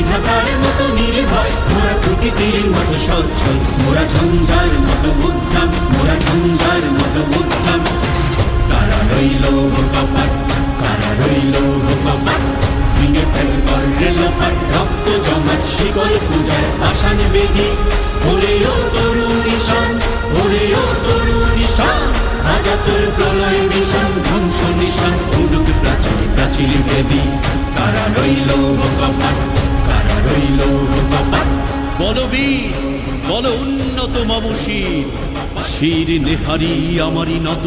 বিধাতার মতো নির্ভয়, মোরা প্রকৃতির মতো সচ্ছল, মোরা ঝঞ্ঝার মতো উত্তম, মোরা ঝঞ্ঝার মতো উত্তম। কারা রইল কপাট, কারা রইল কপাট, ভেঙে ফেল কর রেলপাট রক্ত জমাট, শিকল পূজার আসান বেদি ওরে ও তরুণ ঈশান, ওরে ও তরুণ ঈশান আজা তোর প্রলয় বিষান ধ্বংস নিশান উডুক প্রাচীর প্রাচীর বেদি। কারা রইল কপাট বলবীর বল উন্নত মম শির শির নেহারি আমারি নত